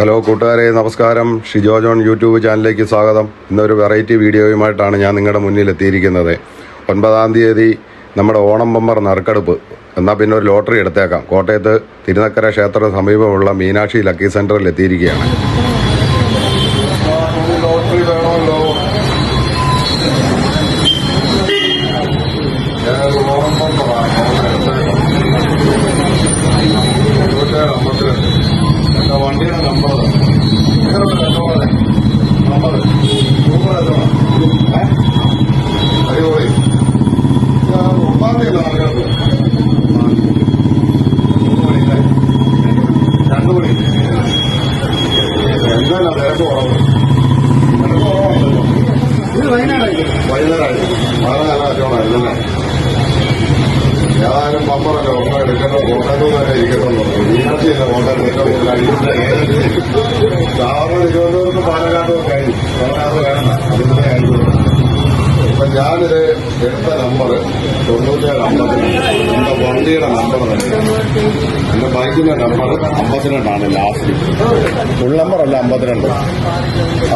Hello കൂട്ടുകാരെ നമസ്കാരം. Shijo John YouTube ചാനലിലേക്ക് സ്വാഗതം. ഇന്നൊരു വെറൈറ്റി വീഡിയോയുമായിട്ടാണ് ഞാൻ നിങ്ങളുടെ മുന്നിൽ എത്തിയിരിക്കുന്നത് ഒൻപതാം തീയതി നമ്മുടെ ഓണം ബമ്പർ നറുക്കെടുപ്പ്. എന്നാൽ പിന്നെ ഒരു ലോട്ടറി എടുത്തേക്കാം. കോട്ടയത്ത് തിരുനക്കര ക്ഷേത്രത്തിന് സമീപമുള്ള മീനാക്ഷി ലക്കി സെന്ററിൽ എത്തിയിരിക്കുകയാണ് ലോട്ടറി വേണമല്ലോ ഓണം എന്റെ വണ്ടിയുടെ നമ്പർ എത്ര രസമാണ് നമ്പർ സൂപ്പർ രസമാണ് അടിപൊളി ഒന്നാം മൂന്ന് മണിയില്ലേ രണ്ടു മണി എന്തായാലും തിരക്ക് കുറവ് തിരക്ക് കുറവാണല്ലോ ഇത് വയനാടായിരുന്നു വൈകുന്നേരമായി വളരെ നല്ല കച്ചവടമായിരുന്നല്ലേ ഏതായാലും പമ്പറല്ലേ ഒപ്പം എടുക്കേണ്ട കോട്ടയത്ത് തന്നെ ഇരിക്കണമെന്ന് പറഞ്ഞു കോട്ടയത്ത് ഒക്കെ ആയി വേണ്ട ഞാനിത് എടുത്ത നമ്പർ തൊണ്ണൂറ്റേഴ് അമ്പത് എന്റെ വണ്ടിയുടെ നമ്പർ തന്നെ. എന്റെ ബൈക്കിന്റെ നമ്പർ അമ്പത്തിരണ്ടാണ് ലാസ്റ്റ് ഫുൾ നമ്പർ അല്ല അമ്പത്തിരണ്ട്.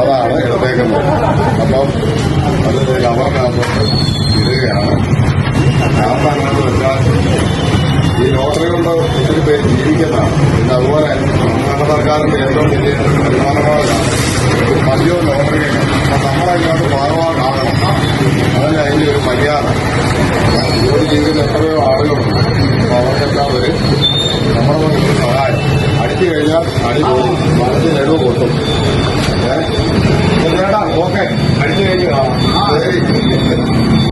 അതാണ് എടുത്തേക്കുന്നത്. അപ്പം അത് കവറിനകത്തോട്ട് ഇടുകയാണ്. ഈ ലോട്ടറി കൊണ്ട് ഒത്തിരി പേര് ജീവിക്കുന്നതാണ്. പിന്നെ അതുപോലെ നമ്മുടെ സർക്കാരിന്റെ ഏറ്റവും വലിയ വരുമാനമാർഗമാണ് 啊！